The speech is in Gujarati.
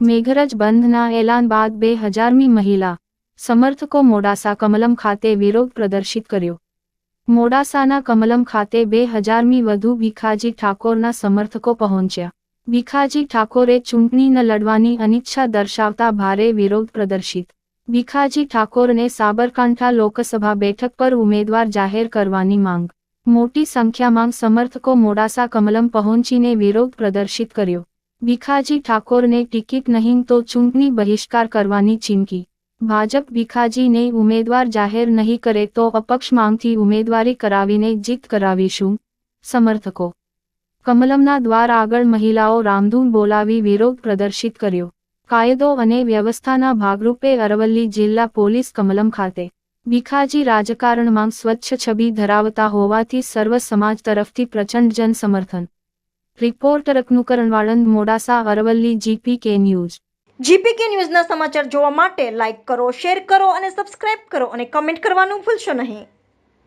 મેઘરજ બંધના એલાન બાદ બે હજારમી મહિલા સમર્થકો મોડાસા કમલમ ખાતે વિરોધ પ્રદર્શિત કર્યો. મોડાસાના કમલમ ખાતે બે હજારમી વધુ ભીખાજી ઠાકોરના સમર્થકો પહોંચ્યા. ભીખાજી ઠાકોરે ચૂંટણી ન લડવાની અનિચ્છા દર્શાવતા ભારે વિરોધ પ્રદર્શિત. ભીખાજી ઠાકોરને સાબરકાંઠા લોકસભા બેઠક પર ઉમેદવાર જાહેર કરવાની માંગ. મોટી સંખ્યામાં સમર્થકો મોડાસા કમલમ પહોંચીને વિરોધ પ્રદર્શિત કર્યો. ભીખાજી ઠાકોરને ટિકિટ નહીં તો ચૂંટણી બહિષ્કાર કરવાની ચીમકી. ભાજપ ભીખાજીને ઉમેદવાર જાહેર નહીં કરે તો અપક્ષ માંગથી ઉમેદવારી કરાવીને જીત કરાવીશું. સમર્થકો. કમલમના દ્વાર આગળ મહિલાઓ રામધૂન બોલાવી વિરોધ પ્રદર્શિત કર્યો. કાયદો અને વ્યવસ્થાના ભાગરૂપે અરવલ્લી જિલ્લા પોલીસ કમલમ ખાતે ભીખાજી રાજકારણમાં સ્વચ્છ છબી ધરાવતા હોવાથી સર્વ સમાજ તરફથી પ્રચંડ જન સમર્થન reporter અકનુકરણવાળંદ, Modasa, Aravalli, GPK news. GPK ન્યૂઝના સમાચાર જોવા માટે લાઈક કરો, શેર કરો અને સબસ્ક્રાઇબ કરો અને કમેન્ટ કરવાનું ભૂલશો નહીં.